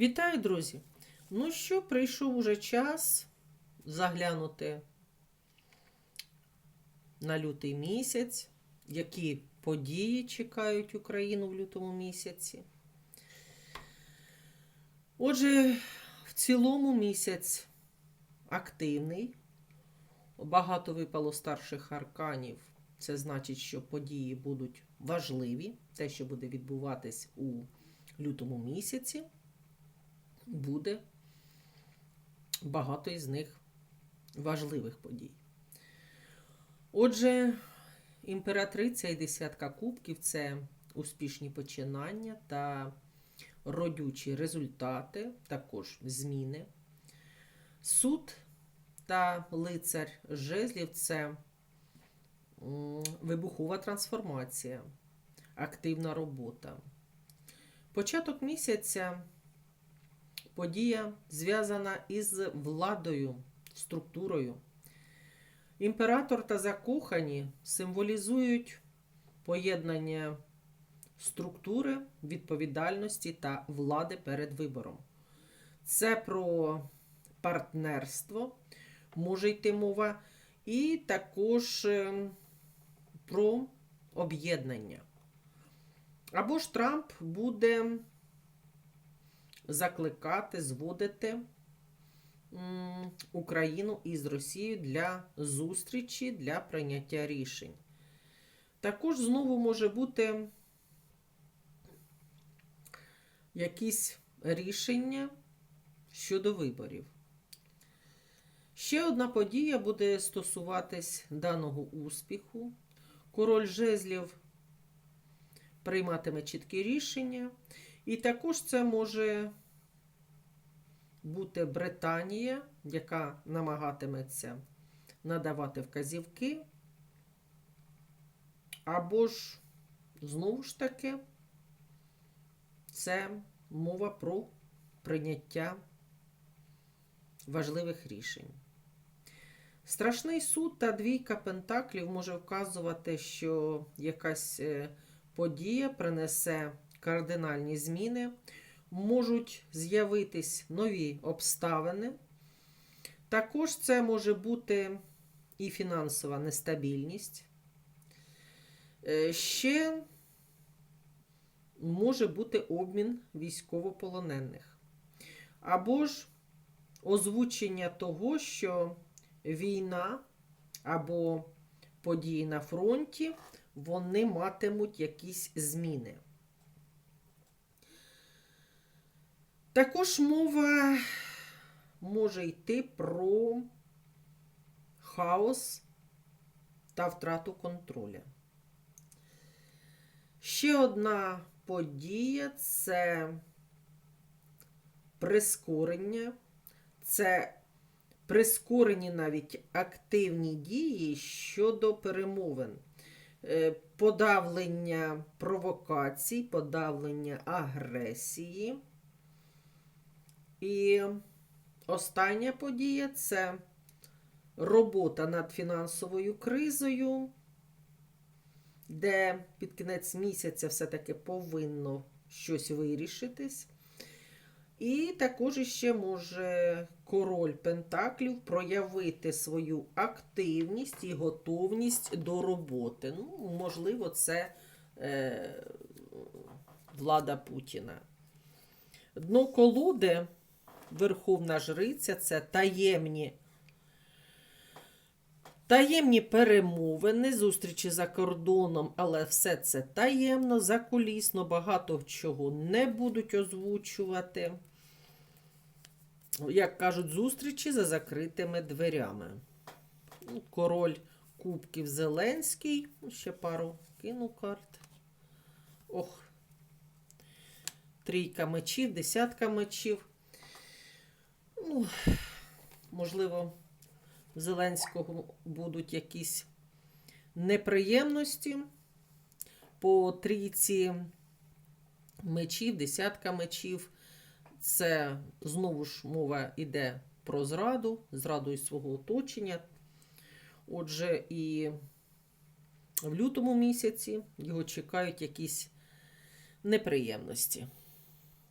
Вітаю, друзі! Ну що, прийшов уже час заглянути на лютий місяць, які події чекають Україну в лютому місяці. Отже, в цілому місяць активний. Багато випало старших арканів. Це значить, що події будуть важливі. Те, що буде відбуватись у лютому місяці, буде багато із них важливих подій. Отже, імператриця і десятка кубків це успішні починання та родючі результати, також зміни. Суд та лицар жезлів це вибухова трансформація, активна робота. Початок місяця подія зв'язана із владою, структурою. Імператор та закохані символізують поєднання структури, відповідальності та влади перед вибором. Це про партнерство, може йти мова, і також е, про об'єднання. Або ж Трамп буде закликати, зводити Україну із Росією для зустрічі, для прийняття рішень. Також знову може бути якісь рішення щодо виборів. Ще одна подія буде стосуватись даного успіху. Король жезлів прийматиме чіткі рішення. І також це може бути Британія, яка намагатиметься надавати вказівки. Або ж, знову ж таки, це мова про прийняття важливих рішень. Страшний суд та двійка пентаклів може вказувати, що якась е, подія принесе кардинальні зміни, можуть з'явитись нові обставини. Також це може бути і фінансова нестабільність. Е, Ще може бути обмін військовополонених. Або ж озвучення того, що війна або події на фронті, вони матимуть якісь зміни. Також мова може йти про хаос та втрату контроля. Ще одна подія це прискорення, це прискорені навіть активні дії щодо перемовин, Е, подавлення провокацій, подавлення агресії. І остання подія це робота над фінансовою кризою, де під кінець місяця все-таки повинно щось вирішитись. І також іще може король Пентаклів проявити свою активність і готовність до роботи. Ну, можливо, це е, влада Путіна. Дно колоди, Верховна Жриця це таємні. Таємні перемовини, зустрічі за кордоном, але все це таємно, закулісно, багато чого не будуть озвучувати. Як кажуть, зустрічі за закритими дверями. Ну, Король Кубків Зеленський. Ще пару кину карт. Ох. Трійка мечів, десятка мечів. Ну, можливо, в Зеленського будуть якісь неприємності. По трійці мечів, десятка мечів. Це знову ж мова йде про зраду, зраду із свого оточення. Отже, і в лютому місяці його чекають якісь неприємності.